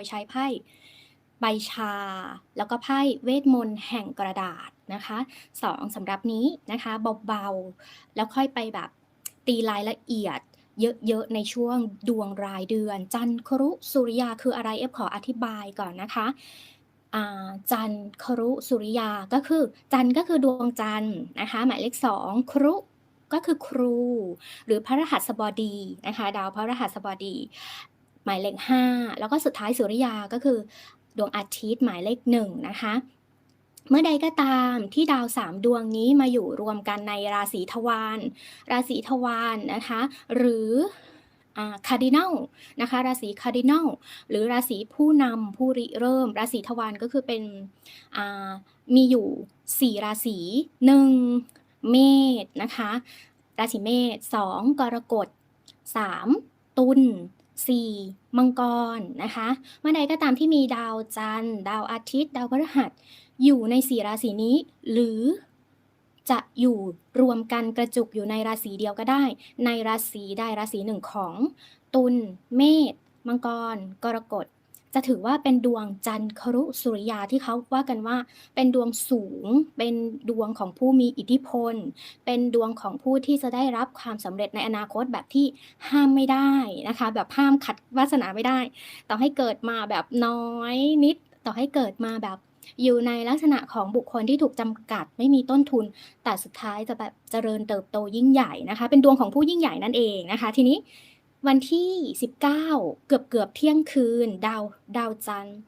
ยใช้ไพ่ใบชา แล้วก็ไพ่เวทมนต์แห่งกระดาษนะคะสองสำหรับนี้นะคะเบาๆ แล้วค่อยไปแบบตีรายละเอียดเยอะๆในช่วงดวงรายเดือน จันครุสุริยาคืออะไรเอฟขออธิบายก่อนนะคะจันครุสุริยาก็คือ จันก็คือดวงจันนะคะ หมายเลขสองครุก็คือครู หรือพระรหัสบดีนะคะ ดาวพระรหัสบดี หมายเลขห้าแล้วก็สุดท้ายสุริยาก็คือ ดวงอาทิตย์หมายเลขหนึ่งนะคะเมื่อใดก็ตามที่ดาวสามดวงนี้มาอยู่รวมกันในราศีทวารราศีทวารนะคะ หรือคาร์ดินัลนะคะ ราศีคาร์ดินัลหรือราศีผู้นำผู้ริเริ่ม ราศีทวารก็คือเป็นมีอยู่ 4 ราศี 1 เมษนะคะ ราศีเมษ 2 กรกฎ 3 ตุล 4 มังกรนะคะเมื่อใดก็ตามที่มีดาวจันทร์ ดาวอาทิตย์ ดาวพฤหัส อยู่ในสี่ราศีนี้ หรือจะอยู่รวมกันกระจุกอยู่ในราศีเดียวก็ได้ ในราศีใดราศีหนึ่งของ ตุลเมษมังกร กรกฎ จะถือว่าเป็นดวงจันทร์ครุสุริยาที่เขาว่ากันว่า เป็นดวงสูง เป็นดวงของผู้มีอิทธิพล เป็นดวงของผู้ที่จะได้รับความสำเร็จในอนาคตแบบที่ห้ามไม่ได้นะคะ แบบห้ามขัดวาสนาไม่ได้ ต่อให้เกิดมาแบบน้อยนิด ต่อให้เกิดมาแบบอยู่ในลักษณะของบุคคลที่ถูกจำกัดไม่มีต้นทุน แต่สุดท้ายจะแบบเจริญเติบโตยิ่งใหญ่นะคะ เป็นดวงของผู้ยิ่งใหญ่นั่นเองนะคะ ทีนี้ วันที่ 19 เกือบเกือบเที่ยงคืน ดาวดาวจันทร์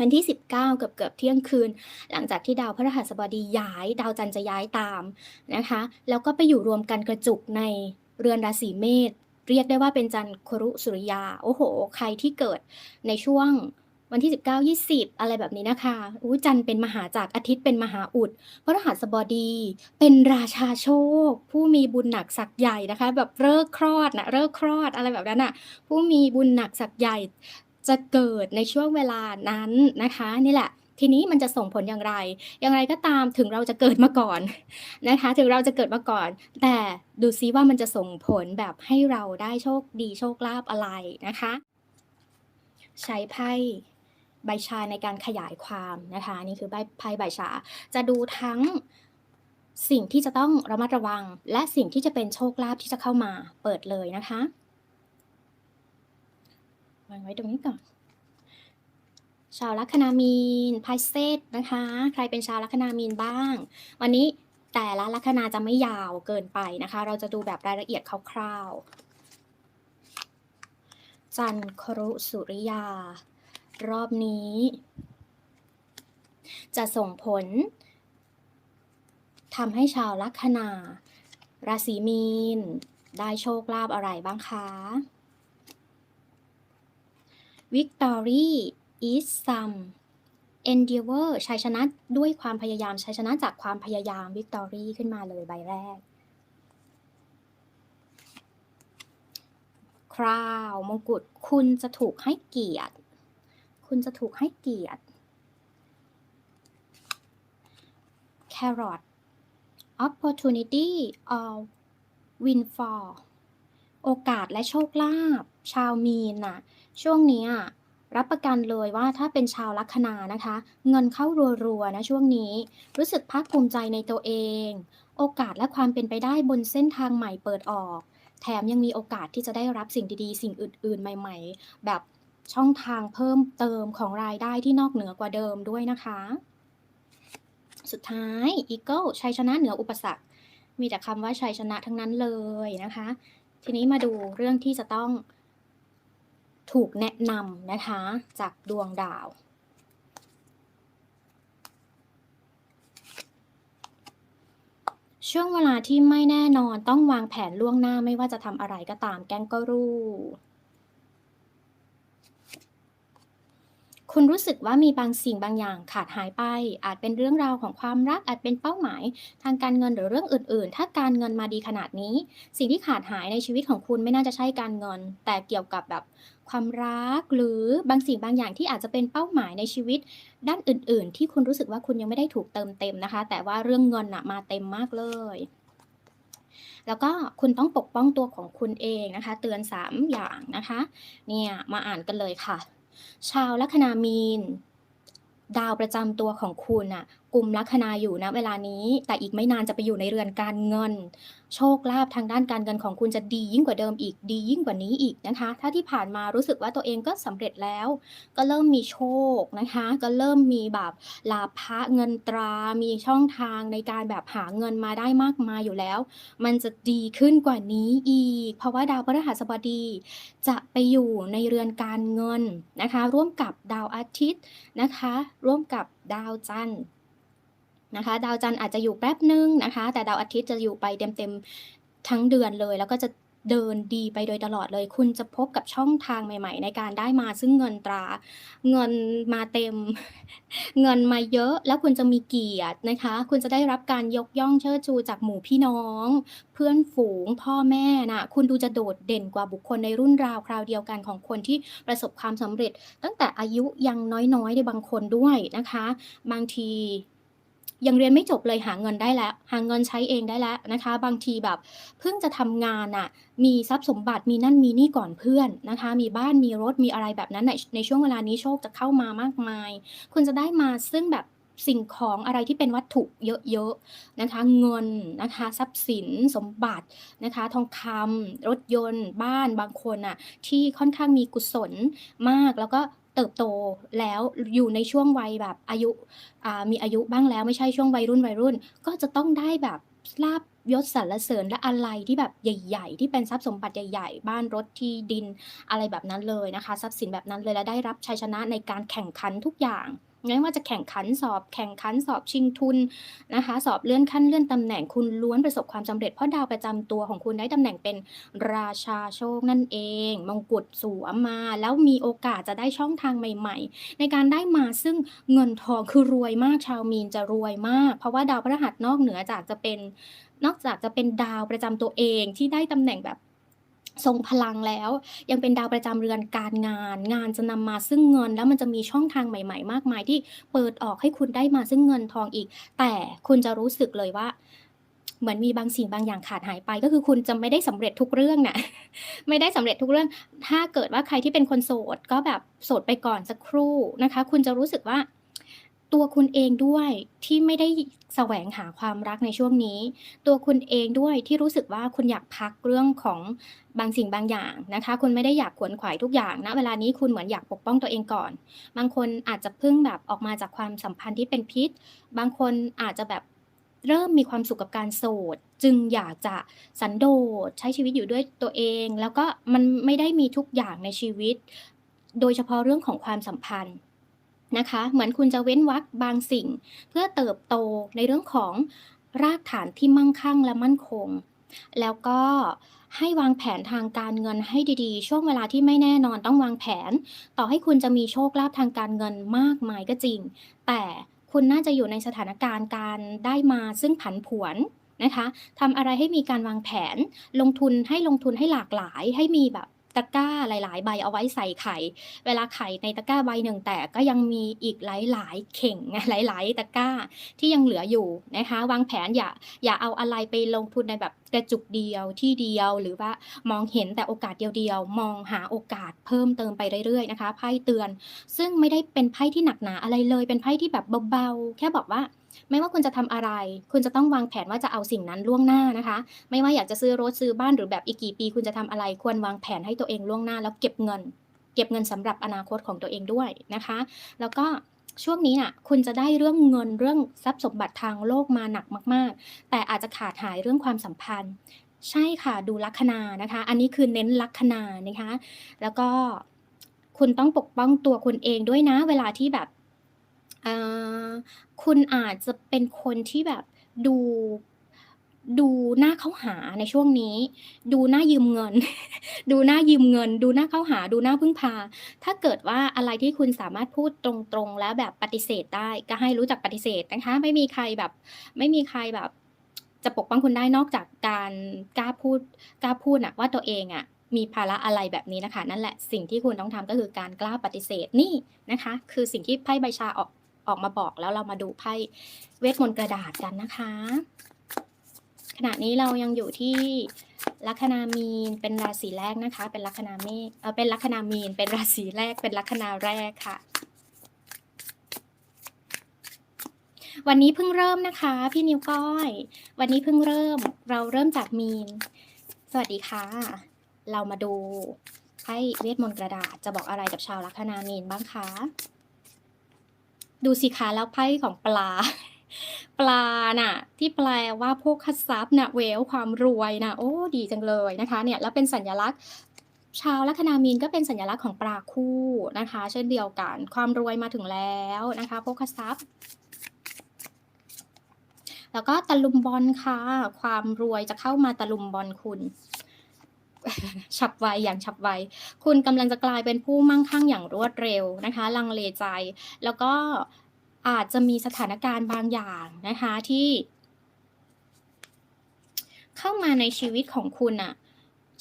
วันที่ 19 เกือบเกือบเที่ยงคืน หลังจากที่ดาวพฤหัสบดีย้าย ดาวจันทร์จะย้ายตามนะคะ แล้วก็ไปอยู่รวมกันกระจุกในเรือนราศีเมษเรียกได้ว่าเป็นจันทร์ครุสุริยา โอ้โห ใครที่เกิดในช่วง วันที่ 19 20 อะไรแบบนี้นะคะอู้จันเป็นมหาจากอาทิตย์เป็นมหาอุดพระรหัสบดี เป็นราชาโชค ผู้มีบุญหนักศักใหญ่นะคะ แบบเลิกคลอดนะเลิกคลอดอะไรแบบนั้นอะ ผู้มีบุญหนักศักใหญ่จะเกิดในช่วงเวลานั้นนะคะนี่แหละทีนี้มันจะส่งผลอย่างไร อย่างไรก็ตามถึงเราจะเกิดมาก่อนนะคะ ถึงเราจะเกิดมาก่อน แต่ดูซิว่ามันจะส่งผลแบบให้เราได้โชคดีโชคลาภอะไรนะคะ ใช้ไพ่ ใบชาในการขยายความนะคะนี่คือใบไพ่ใบชา จะดูทั้งสิ่งที่จะต้องระมัดระวัง และสิ่งที่จะเป็นโชคลาภที่จะเข้ามาเปิดเลยนะคะวางไว้ตรงนี้ก่อน ชาวลัคนามีนไพเซตนะคะ ใครเป็นชาวลัคนามีนบ้าง วันนี้แต่ละลัคนาจะไม่ยาวเกินไปนะคะ เราจะดูแบบรายละเอียดคร่าวๆ จันครุสุริยา รอบนี้ จะส่งผลทำให้ชาวลัคนา ราศีมีน ได้โชคลาภอะไรบ้างคะ Victory is some endeavor ชัยชนะด้วยความพยายามชัยชนะจากความพยายาม Victory ขึ้นมาเลยใบแรก คราวมงกุฎคุณจะถูกให้เกียรติ คุณจะถูกให้เกียรติ carrot opportunity or windfall โอกาสและโชคลาภชาวมีนน่ะ ช่วงนี้รับประกันเลยว่าถ้าเป็นชาวลัคนานะคะ เงินเข้ารัวๆนะช่วงนี้ รู้สึกภาคภูมิใจในตัวเอง โอกาสและความเป็นไปได้บนเส้นทางใหม่เปิดออก แถมยังมีโอกาสที่จะได้รับสิ่งดีๆ สิ่งอื่นๆ ใหม่ ๆ แบบ ช่องทางเพิ่มเติมของรายได้ที่นอกเหนือกว่าเดิมด้วยนะคะ สุดท้าย Eagle ชัยชนะเหนืออุปสรรค มีแต่คำว่าชัยชนะทั้งนั้นเลยนะคะ ทีนี้มาดูเรื่องที่จะต้องถูกแนะนำนะคะ จากดวงดาว ช่วงเวลาที่ไม่แน่นอนต้องวางแผนล่วงหน้าไม่ว่าจะทำอะไรก็ตามแกงก็รู้ คุณรู้สึกว่ามีบางสิ่งบางอย่างขาดหายไป อาจเป็นเรื่องราวของความรักอาจเป็นเป้าหมาย ทางการเงินหรือเรื่องอื่น ๆ ถ้าการเงินมาดีขนาดนี้ สิ่งที่ขาดหายในชีวิตของคุณไม่น่าจะใช่การเงิน แต่เกี่ยวกับแบบความรักหรือบางสิ่งบางอย่างที่อาจจะเป็นเป้าหมายในชีวิต ด้านอื่น ๆ ที่คุณรู้สึกว่าคุณยังไม่ได้ถูกเติมเต็มนะคะ แต่ว่าเรื่องเงินนะมาเต็มมากเลยแล้วก็คุณต้องปกป้องตัวของคุณเองนะคะ เตือน 3 อย่างนะคะ เนี่ย มาอ่านกันเลยค่ะ ชาวลัคนามีน ดาวประจำตัวของคุณอะกลุ่มลัคนาอยู่ณเวลานี้ แต่อีกไม่นานจะไปอยู่ในเรือนการเงิน โชคลาภทางด้านการเงินของคุณจะดียิ่งกว่าเดิมอีกดียิ่งกว่านี้อีกนะคะ ถ้าที่ผ่านมารู้สึกว่าตัวเองก็สำเร็จแล้ว ก็เริ่มมีโชคนะคะ ก็เริ่มมีแบบลาภะเงินตรามีช่องทางในการแบบหาเงินมาได้มากมายอยู่แล้ว มันจะดีขึ้นกว่านี้อีก เพราะว่าดาวพฤหัสบดี จะไปอยู่ในเรือนการเงินนะคะ ร่วมกับดาวอาทิตย์นะคะ ร่วมกับดาวจันทร์ นะคะ ดาวจันทร์อาจจะอยู่แป๊บหนึ่งนะคะ แต่ดาวอาทิตย์จะอยู่ไปเต็มๆทั้งเดือนเลย แล้วก็จะเดินดีไปโดยตลอดเลย คุณจะพบกับช่องทางใหม่ ๆ ในการได้มาซึ่งเงินตรา เงินมาเต็ม เงินมาเยอะ แล้วคุณจะมีเกียรตินะคะ คุณจะได้รับการยกย่องเชิดชูจากหมู่พี่น้อง เพื่อนฝูงพ่อแม่น่ะคุณดูจะโดดเด่นกว่าบุคคลในรุ่นราวคราวเดียวกันของคนที่ประสบความสำเร็จ ตั้งแต่อายุยังน้อยๆในบางคนด้วยนะคะ บางที ยังเรียนไม่จบเลยหาเงินได้แล้ว หาเงินใช้เองได้แล้วนะคะ บางทีแบบเพิ่งจะทำงานน่ะมีทรัพย์สมบัติมีนั่นมีนี่ก่อนเพื่อนนะคะ มีบ้านมีรถมีอะไรแบบนั้นในในช่วงเวลานี้โชคจะเข้ามามากมาย คุณจะได้มาซึ่งแบบสิ่งของอะไรที่เป็นวัตถุเยอะๆนะคะ เงินนะคะ ทรัพย์สินสมบัตินะคะ ทองคำรถยนต์ บ้านบางคนน่ะที่ค่อนข้างมีกุศลมากแล้วก็ เติบโตแล้วอยู่ในช่วงวัยแบบอายุมีอายุบ้างแล้วไม่ใช่ช่วงวัยรุ่นวัยรุ่น ก็จะต้องได้แบบลาบยศสรรเสริญและอะไรที่แบบใหญ่ ๆ ที่เป็นทรัพย์สมบัติใหญ่ ๆ บ้านรถที่ดินอะไรแบบนั้นเลยนะคะ ทรัพย์สินแบบนั้นเลยและได้รับชัยชนะในการแข่งขันทุกอย่าง ไม่ว่าจะแข่งขันสอบแข่งขันสอบชิงทุนนะคะ สอบเลื่อนขั้นเลื่อนตำแหน่งคุณล้วนประสบความสำเร็จเพราะดาวประจำตัวของคุณได้ตำแหน่งเป็นราชาโชคนั่นเอง มงกุฎสวมมา แล้วมีโอกาสจะได้ช่องทางใหม่ ๆ ในการได้มาซึ่งเงินทองคือรวยมากชาวมีนจะรวยมาก เพราะว่าดาวพฤหัสนอกเหนือจากจะเป็นนอกจากจะเป็นดาวประจำตัวเองที่ได้ตำแหน่งแบบ ทรงพลังแล้ว ยังเป็นดาวประจำเรือนการงาน งานจะนำมาซึ่งเงิน แล้วมันจะมีช่องทางใหม่ ๆ มากมายที่เปิดออกให้คุณได้มาซึ่งเงินทองอีก แต่คุณจะรู้สึกเลยว่า เหมือนมีบางสิ่งบางอย่างขาดหายไป ก็คือคุณจะไม่ได้สำเร็จทุกเรื่องน่ะไม่ได้สำเร็จทุกเรื่อง ถ้าเกิดว่าใครที่เป็นคนโสดก็แบบโสดไปก่อนสักครู่นะคะ คุณจะรู้สึกว่า ตัวคุณเองด้วยที่ไม่ได้แสวงหาความรักในช่วงนี้ ตัวคุณเองด้วยที่รู้สึกว่าคุณอยากพักเรื่องของบางสิ่งบางอย่างนะคะ คุณไม่ได้อยากขวนขวายทุกอย่างณเวลานี้คุณเหมือนอยากปกป้องตัวเองก่อน บางคนอาจจะพิ่งแบบออกมาจากความสัมพันธ์ที่เป็นพิษ บางคนอาจจะแบบเริ่มมีความสุขกับการโสด จึงอยากจะสันโดษใช้ชีวิตอยู่ด้วยตัวเอง แล้วก็มันไม่ได้มีทุกอย่างในชีวิต โดยเฉพาะเรื่องของความสัมพันธ์ นะคะ เหมือนคุณจะเว้นวรรคบางสิ่ง เพื่อเติบโตในเรื่องของรากฐานที่มั่งคั่งและมั่นคง แล้วก็ให้วางแผนทางการเงินให้ดีๆ ช่วงเวลาที่ไม่แน่นอนต้องวางแผน ต่อให้คุณจะมีโชคลาภทางการเงินมากมายก็จริง แต่คุณน่าจะอยู่ในสถานการณ์การได้มาซึ่งผันผวนนะคะทำอะไรให้มีการวางแผน ลงทุนให้ลงทุนให้หลากหลาย ให้มีแบบ ตะกร้าหลาย ๆ ใบเอาไว้ใส่ไข่ เวลาไข่ในตะกร้าใบหนึ่งแตกก็ยังมีอีกหลาย ๆ เข่งหลาย ๆ ตะกร้าที่ยังเหลืออยู่นะคะ วางแผนอย่าอย่าเอาอะไรไปลงทุนในแบบกระจุกเดียวที่เดียวหรือว่ามองเห็นแต่โอกาสเดียวๆ มองหาโอกาสเพิ่มเติมไปเรื่อย ๆ นะคะไพ่เตือน ซึ่งไม่ได้เป็นไพ่ที่หนักหนาอะไรเลย เป็นไพ่ที่แบบเบา ๆ แค่บอกว่า ไม่ว่าคุณจะทำอะไร คุณจะต้องวางแผนว่าจะเอาสิ่งนั้นล่วงหน้านะคะ ไม่ว่าอยากจะซื้อรถซื้อบ้านหรือแบบอีกกี่ปี คุณจะทำอะไรควรวางแผนให้ตัวเองล่วงหน้า แล้วเก็บเงิน เก็บเงินสำหรับอนาคตของตัวเองด้วยนะคะ แล้วก็ช่วงนี้น่ะ คุณจะได้เรื่องเงินเรื่องทรัพย์สมบัติทางโลกมาหนักมาก ๆ แต่อาจจะขาดหายเรื่องความสัมพันธ์ ใช่ค่ะดูลัคนานะคะ อันนี้คือเน้นลัคนานะคะ แล้วก็คุณต้องปกป้องตัวคุณเองด้วยนะ เวลาที่แบบ อ่า คุณอาจจะเป็นคนที่แบบดู ดูน่าเข้าหาในช่วงนี้ ดูน่ายืมเงิน ดูน่ายืมเงิน ดูน่าเข้าหา ดูน่าพึ่งพา ถ้าเกิดว่าอะไรที่คุณสามารถพูดตรงๆ แล้วแบบปฏิเสธได้ ก็ให้รู้จักปฏิเสธนะคะ ไม่มีใครแบบ ไม่มีใครแบบ จะปกป้องคุณได้นอกจากการกล้าพูดกล้าพูดนะว่าตัวเองอะมีภาระอะไรแบบนี้นะคะ นั่นแหละสิ่งที่คุณต้องทำก็คือการกล้าปฏิเสธนี่นะคะ คือสิ่งที่ไพ่ใบชาออก ออกมาบอกแล้วเรามาดูไพ่เวทมนต์กระดาษกันนะคะ ขณะนี้เรายังอยู่ที่ลัคนามีนเป็นราศีแรกนะคะ เป็นลัคนาเมษเออเป็นลัคนามีนเป็นราศีแรกเป็นลัคนาแรกค่ะ วันนี้เพิ่งเริ่มนะคะ พี่นิ้วก้อย วันนี้เพิ่งเริ่มเราเริ่มจากมีน สวัสดีค่ะ เรามาดูไพ่เวทมนต์กระดาษจะบอกอะไรกับชาวลัคนามีนบ้างคะ ดูสิคะแล้วไพ่ของปลา ปลาน่ะ ที่แปลว่าพวกคัทรัพย์น่ะเวลความรวยน่ะโอ้ดีจังเลยนะคะ เนี่ยแล้วเป็นสัญลักษณ์ชาวลัคนามีนก็เป็นสัญลักษณ์ของปลาคู่นะคะ เช่นเดียวกันความรวยมาถึงแล้วนะคะพวกคัทรัพย์แล้วก็ตะลุมบอลค่ะ ความรวยจะเข้ามาตะลุมบอลคุณ ฉับไวอย่างฉับไว คุณกำลังจะกลายเป็นผู้มั่งคั่งอย่างรวดเร็วนะคะ ลังเลใจ แล้วก็อาจจะมีสถานการณ์บางอย่างนะคะที่ เข้ามาในชีวิตของคุณอะ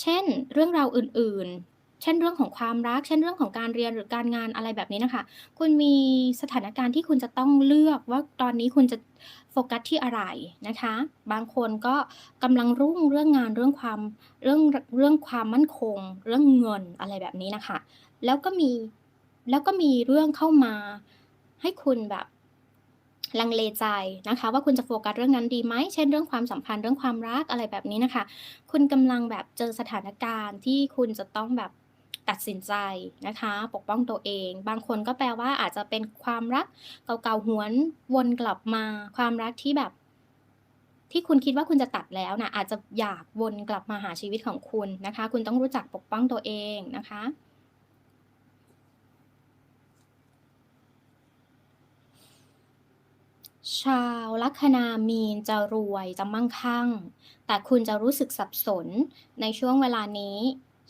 เช่น เรื่องราวอื่น ๆ เช่นเรื่องของความรัก เช่นเรื่องของการเรียนหรือการงานอะไรแบบนี้นะคะคุณมีสถานการณ์ที่คุณจะต้องเลือกว่า ตอนนี้คุณจะโฟกัสที่อะไรนะคะ บางคนก็กำลังรุ่งเรื่องงาน เรื่องความ เรื่อง เรื่องความมั่นคง เรื่องเงิน อะไรแบบนี้นะคะแล้วก็มี แล้วก็มีเรื่องเข้ามาให้คุณแบบลังเลใจนะคะว่าคุณจะโฟกัสเรื่องนั้นดีไหม เช่นเรื่องความสัมพันธ์เรื่องความรักอะไรแบบนี้นะคะ คุณกำลังแบบเจอสถานการณ์ที่คุณจะต้องแบบ ตัดสินใจนะคะ ปกป้องตัวเอง บางคนก็แปลว่าอาจจะเป็นความรักเก่าๆหวนวนกลับมา ความรักที่แบบ ที่คุณคิดว่าคุณจะตัดแล้วนะอาจจะอยากวนกลับมาหาชีวิตของคุณนะคะ คุณต้องรู้จักปกป้องตัวเองนะคะชาวลัคนามีนจะรวยจะมั่งคั่ง แต่คุณจะรู้สึกสับสนในช่วงเวลานี้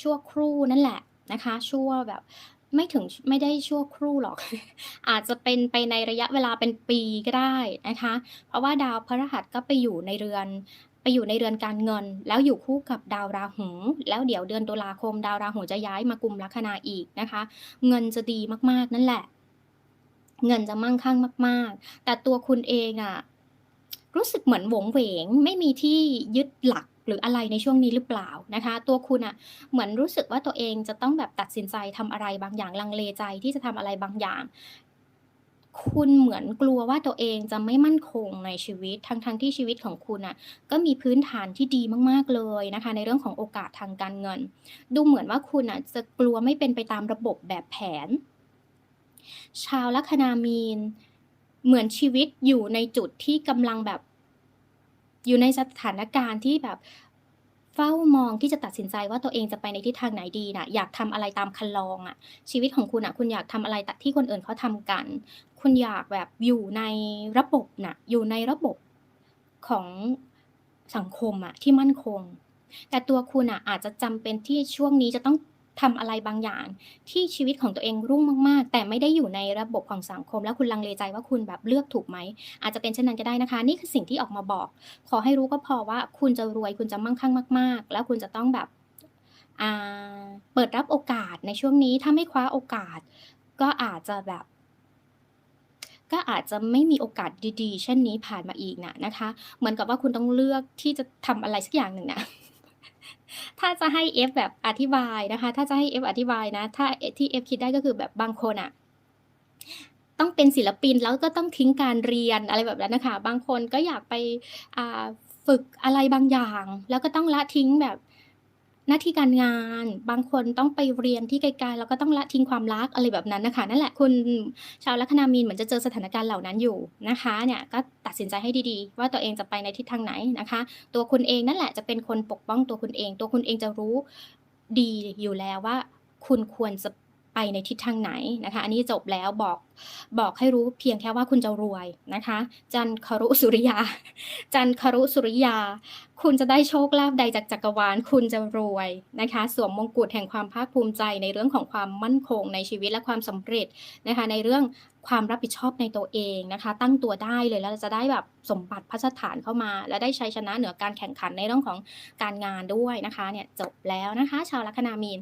ชั่วครู่นั่นแหละ นะคะ ชั่วแบบไม่ถึงไม่ได้ชั่วครู่หรอก อาจจะเป็นไปในระยะเวลาเป็นปีก็ได้นะคะ เพราะว่าดาวพฤหัสก็ไปอยู่ในเรือนไปอยู่ในเรือนการเงิน แล้วอยู่คู่กับดาวราหู แล้วเดี๋ยวเดือนตุลาคม ดาวราหูจะย้ายมากุมลัคนาอีกนะคะ เงินจะดีมากๆนั่นแหละ เงินจะมั่งคั่งมาก ๆ แต่ตัวคุณเองอะรู้สึกเหมือนหวงเหวงไม่มีที่ยึดหลัก หรืออะไรในช่วงนี้หรือเปล่านะคะ ตัวคุณอะเหมือนรู้สึกว่าตัวเองจะต้องแบบตัดสินใจทำอะไรบางอย่างลังเลใจที่จะทำอะไรบางอย่าง คุณเหมือนกลัวว่าตัวเองจะไม่มั่นคงในชีวิตทั้งๆที่ชีวิตของคุณอะก็มีพื้นฐานที่ดีมากๆเลยนะคะ ในเรื่องของโอกาสทางการเงิน ดูเหมือนว่าคุณอะจะกลัวไม่เป็นไปตามระบบแบบแผน ชาวลัคนามีนเหมือนชีวิตอยู่ในจุดที่กำลังแบบ อยู่ในสถานการณ์ที่แบบเฝ้ามองที่จะตัดสินใจว่าตัวเองจะไปในทิศทางไหนดีน่ะอยากทำอะไรตามคันลองอะชีวิตของคุณอะคุณอยากทำอะไรตที่คนอื่นเขาทำกัน คุณอยากแบบอยู่ในระบบน่ะ อยู่ในระบบของสังคมอะที่มั่นคง แต่ตัวคุณอะอาจจะจำเป็นที่ช่วงนี้จะต้อง ทำอะไรบางอย่าง ที่ชีวิตของตัวเองรุ่งมาก ๆ แต่ไม่ได้อยู่ในระบบของสังคม แล้วคุณลังเลใจว่าคุณแบบเลือกถูกไหม อาจจะเป็นเช่นนั้นก็ได้นะคะ นี่คือสิ่งที่ออกมาบอก ขอให้รู้ก็พอว่าคุณจะรวยคุณจะมั่งคั่งมาก ๆ แล้วคุณจะต้องแบบอ่าเปิดรับโอกาสในช่วงนี้ถ้าไม่คว้าโอกาส ก็อาจจะแบบ ก็อาจจะไม่มีโอกาสดี ๆ เช่นนี้ผ่านมาอีกน่ะนะคะ เหมือนกับว่าคุณต้องเลือกที่จะทำอะไรสักอย่างหนึ่งนะ ถ้าจะให้ F แบบอธิบายนะคะ ถ้าจะให้ F อธิบายนะ ถ้าที่ F คิดได้ก็คือแบบบางคนอะต้องเป็นศิลปินแล้วก็ต้องทิ้งการเรียนอะไรแบบนั้นนะคะ บางคนก็อยากไปฝึกอะไรบางอย่าง แล้วก็ต้องละทิ้งแบบ หน้าที่การงาน บางคนต้องไปเรียนที่ไกลๆ แล้วก็ต้องละทิ้งความรักอะไรแบบนั้นนะคะ นั่นแหละคุณชาวลัคนามีนเหมือนจะเจอสถานการณ์เหล่านั้นอยู่นะคะเนี่ยก็ตัดสินใจให้ดีๆ ว่าตัวเองจะไปในทิศทางไหนนะคะ ตัวคุณเองนั่นแหละจะเป็นคนปกป้องตัวคุณเอง ตัวคุณเองจะรู้ดีอยู่แล้วว่า คุณควรจะ ไปในทิศทางไหนนะคะ อันนี้จบแล้วบอกบอกให้รู้เพียงแค่ว่าคุณจะรวยนะคะ จันครุสุริยา จันครุสุริยา คุณจะได้โชคลาภใดจากจักรวาล คุณจะรวยนะคะ สวมมงกุฎแห่งความภาคภูมิใจในเรื่องของความมั่นคงในชีวิตและความสำเร็จนะคะ ในเรื่องความรับผิดชอบในตัวเองนะคะ ตั้งตัวได้เลยแล้วจะได้แบบสมบัติพัสถานเข้ามา และได้ชัยชนะเหนือการแข่งขันในเรื่องของการงานด้วยนะคะเนี่ยจบแล้วนะคะ ชาวลัคนามีน